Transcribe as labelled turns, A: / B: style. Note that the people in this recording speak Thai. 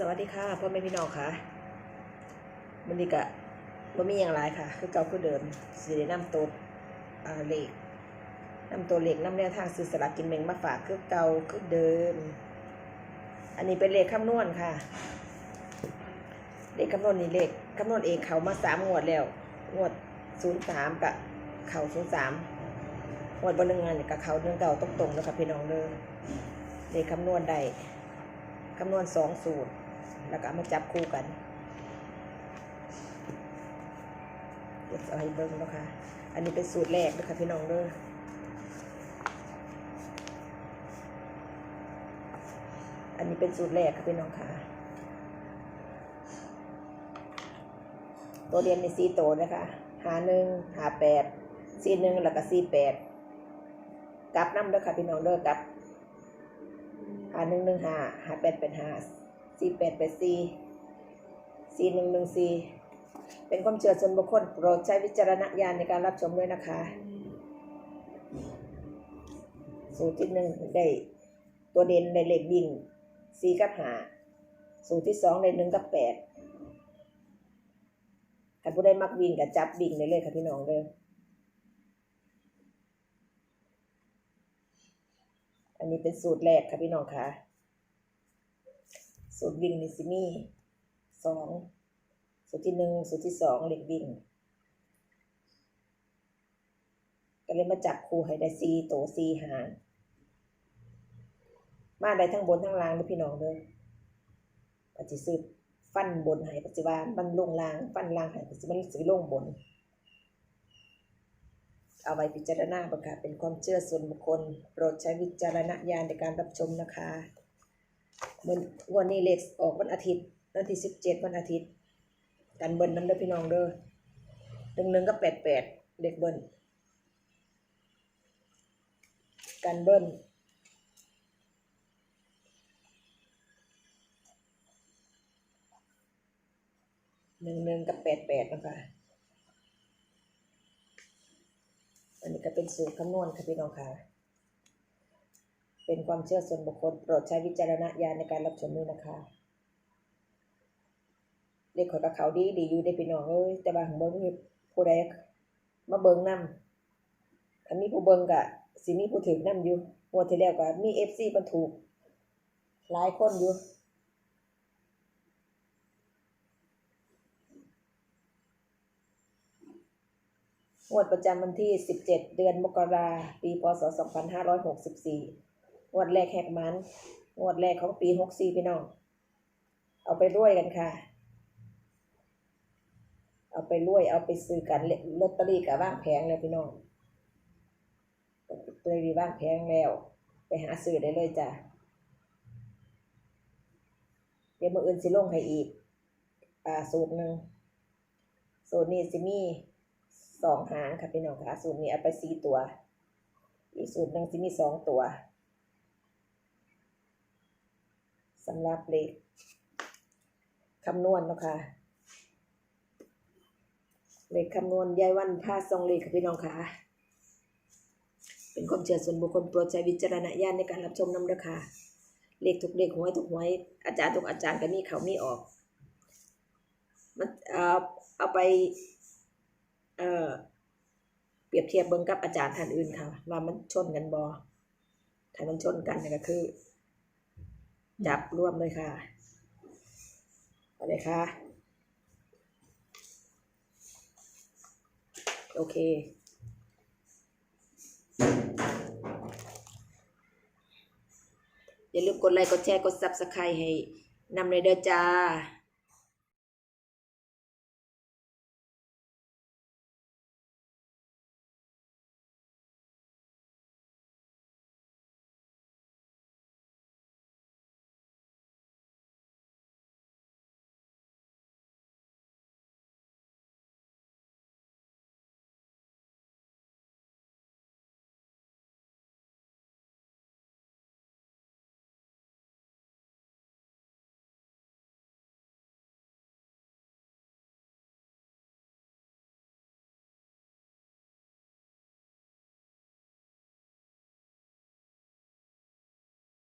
A: สวัสดีค่ะพ่อแม่พี่น้องค่ะมันนี้กะบ่มีอย่างไรค่ะ คือเก่าคือเดิมสิได้นำตัวอ่าเลขนำตัวเลขนำแนวทางซื้อสลากกินแบ่งมาฝากคือเก่าคือเดิม อันนี้เป็นเลขคำนวณค่ะ เลขคำนวณนี่เลขคำนวณเองเขามาสามงวดแล้ว งวดศูนย์สามกับเขาศูนย์สามงวดบนหนึ่งงานกับเขาเรื่องเก่าตรงๆแล้วค่ะพี่น้องเลยเลขคำนวณได้คำนวณสองสูตร แล้วก็เอามาจับคู่กันเดี๋ยวจะเอาให้เบิ้งแล้วค่ะอันนี้เป็นสูตรแรกนะคะพี่น้องเด้ออันนี้เป็นสูตรแรกค่ะพี่น้องค่ะตัวเรียนในสีโตวนะคะหาหนึ่งหาแปดสีหนึ่งแล้วก็สีแปดกลับน้ำเด้อค่ะพี่น้องเด้อกลับหาหนึ่งหนึ่งหาหาแปดเป็นหา สี่แปดเป็นสี่สี่หนึ่งหนึ่งสี่เป็นความเชื่อส่วนบุคคลโปรดใช้วิจารณญาณในการรับชมด้วยนะคะ สูตรที่หนึ่งได้ตัวเด่นในเหลขวิ่งสี่กับหาสูตรที่สองในหนึ่งกับแปดการผู้ได้มักวิ่งกับจับวิ่งได้เลยค่ะพี่น้องเลยอันนี้เป็นสูตรแรกค่ะพี่น้องค่ะ สูตรวิ่งนี่สิมีสองสูตรที่หนึ่งสูตรที่สองเลขวิ่งก็เลยมาจับคู่ให้ได้ซีโตซีหางมาได้ทั้งบนทั้งล่างเลยพี่น้องเลยปัจจุบันฟันบนให้ปัจจุบันมันลงล่าง ฟันล่างให้ปัจจุบันสีลงบน เอาไว้พิจารณาประกาศเป็นความเชื่อส่วนบุคคล โปรดใช้วิจารณญาณในการรับชมนะคะ มันวันนี้เลขออกวันอาทิตย์วันที่สิบเจ็ดวันอาทิตย์ กันเบิ้ลน้ำเด้อพี่น้องเด้อหนึ่งหนึ่งก็แปดแปดเด็กเบิ้ลกันเบิ้ลหนึ่งหนึ่งกับแปดแปดนะคะอันนี้ก็เป็นสูตรคำนวณค่ะพี่น้องค่ะ เป็นความเชื่อส่วนบุคคลโปรดใช้วิจารณญาณในการรับชมด้วยนะคะเด็กขอยกับเขาดีดีอยู่ได้พี่น้องเอ้ยแต่บางเบิ้งนี่ผู้ใดมาเบิ้งนำถ้ามีผู้เบิ้งกะสิมีผู้ถือนำอยู่งวดที่แล้วก็มีเอฟซีมันถูก หลายคนอยู่งวดประจำวันที่ 17 เดือนมกราปี พศ 2564 งวดแรกแหกมันงวดแรกของปี64พี่น้อง เอาไปรวยกันค่ะ เอาไปรวย เอาไปซื้อกันลอตเตอรี่กับว่างแพงแล้วพี่น้องตเตอรี่ว่างแพงแล้ว ไปหาซื้อได้เลยจ้ะ เดี๋ยวมืออื่นสิลงให้อีก อ่าสูตรหนึ่งสูตรนี้สิมีสองหางค่ะพี่น้องค่ะสูตรนี้เอาไปสี่ตัว อีกสูตรหนึ่งจะมีสองตัว สำหรับเลขคำนวณเนาะคะเลขคำนวณยายวันพาซองเลขค่ะพี่น้องค่ะ เป็นความเชื่อส่วนบุคคลโปรดใช้วิจารณญาณในการรับชมน้ำเด้อค่ะ เลขทุกเลขหวยทุกหวยอาจารย์ทุกอาจารย์ก็มีเขามีออกมันเอาเอาไปเอ่อเปรียบเทียบเบิ่งกับอาจารย์ท่านอื่นค่ะ ว่ามันชนกันบอถ้ามันชนกันก็คือ จับร่วมเลยค่ะเอาเลยค่ะ โอเค อย่าลืมกดไลค์ กดแชร์ กด Subscribe ให้นำเลยเด้อจ้า